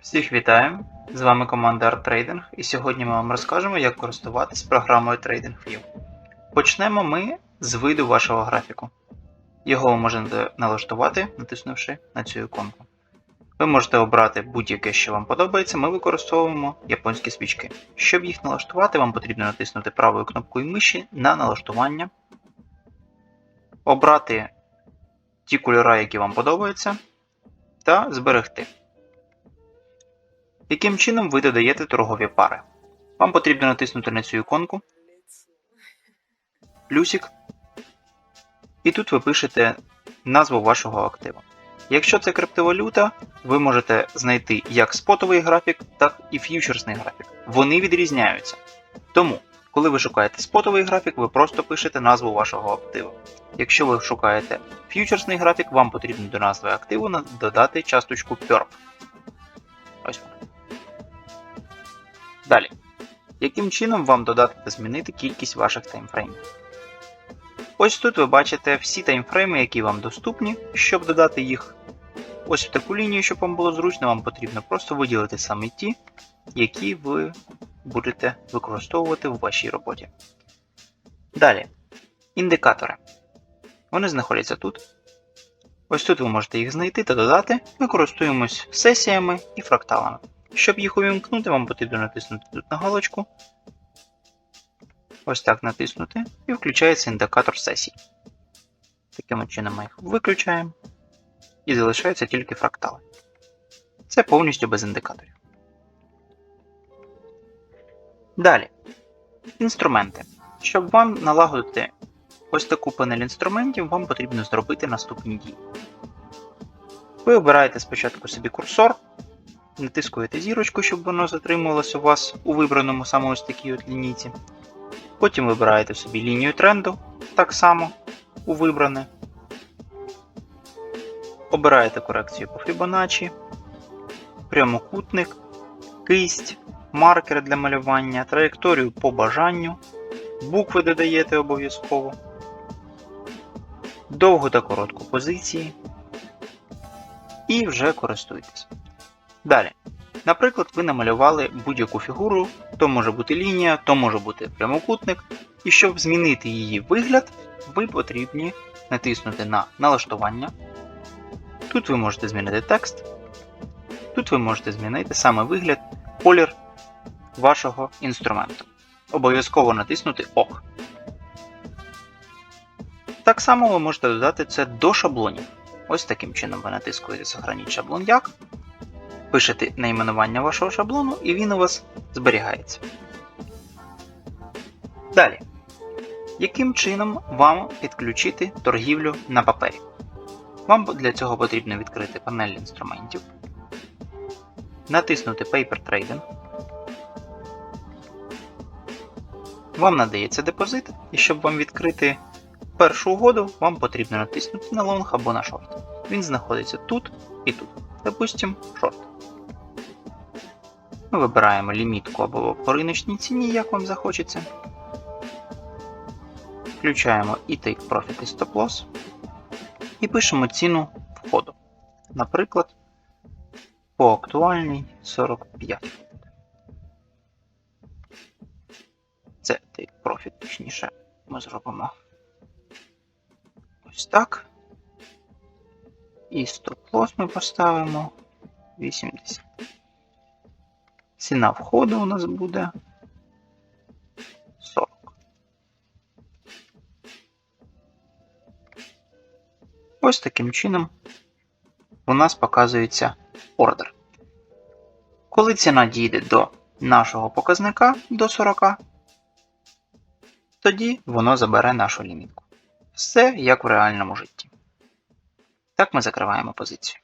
Всіх вітаю! З вами команда Art Trading і сьогодні ми вам розкажемо, як користуватись програмою TradingView. Почнемо ми з виду вашого графіку. Його ви можете налаштувати, натиснувши на цю іконку. Ви можете обрати будь-яке, що вам подобається, ми використовуємо японські свічки. Щоб їх налаштувати, вам потрібно натиснути правою кнопкою миші на налаштування, обрати ті кольори, які вам подобаються, та зберегти. Яким чином ви додаєте торгові пари? Вам потрібно натиснути на цю іконку, плюсик, і тут ви пишете назву вашого активу. Якщо це криптовалюта, ви можете знайти як спотовий графік, так і ф'ючерсний графік. Вони відрізняються. Тому, коли ви шукаєте спотовий графік, ви просто пишете назву вашого активу. Якщо ви шукаєте ф'ючерсний графік, вам потрібно до назви активу додати часточку PERP. Ось вона. Далі. Яким чином вам додати та змінити кількість ваших таймфреймів? Ось тут ви бачите всі таймфрейми, які вам доступні. Щоб додати їх ось в таку лінію, щоб вам було зручно, вам потрібно просто виділити саме ті, які ви будете використовувати в вашій роботі. Далі. Індикатори. Вони знаходяться тут. Ось тут ви можете їх знайти та додати. Ми користуємось сесіями і фракталами. Щоб їх увімкнути, вам потрібно натиснути тут на галочку. Ось так натиснути, і включається індикатор сесій. Таким чином ми їх виключаємо. І залишаються тільки фрактали. Це повністю без індикаторів. Далі. Інструменти. Щоб вам налагодити ось таку панель інструментів, вам потрібно зробити наступні дії. Ви обираєте спочатку собі курсор, натискуєте зірочку, щоб воно затримувалося у вас у вибраному саме ось такій от лінійці. Потім вибираєте собі лінію тренду, так само у вибране. Обираєте корекцію по Fibonacci, прямокутник, кисть, маркер для малювання, траєкторію по бажанню, букви додаєте обов'язково, довгу та коротку позиції. І вже користуйтесь. Далі. Наприклад, ви намалювали будь-яку фігуру, то може бути лінія, то може бути прямокутник, і щоб змінити її вигляд, ви потрібні натиснути на налаштування. Тут ви можете змінити текст, тут ви можете змінити саме вигляд, колір вашого інструменту. Обов'язково натиснути ОК. Так само ви можете додати це до шаблонів. Ось таким чином ви натискуєте Сохраніть шаблон як, пишете найменування вашого шаблону, і він у вас зберігається. Далі. Яким чином вам підключити торгівлю на папері? Вам для цього потрібно відкрити панель інструментів, натиснути Paper Trading. Вам надається депозит, і щоб вам відкрити першу угоду, вам потрібно натиснути на лонг або на шорт. Він знаходиться тут і тут. Допустимо, шорт. Ми вибираємо лімітку або по риночній ціні, як вам захочеться. Включаємо і Take Profit і Stop Loss. І пишемо ціну входу. Наприклад, по актуальній 45. Це Take Profit, точніше, ми зробимо ось так. І стоп-лосс ми поставимо 80. Ціна входу у нас буде 40. Ось таким чином у нас показується ордер. Коли ціна дійде до нашого показника до 40, тоді воно забере нашу лімітку. Все як в реальному житті. Так ми закриваємо позицію.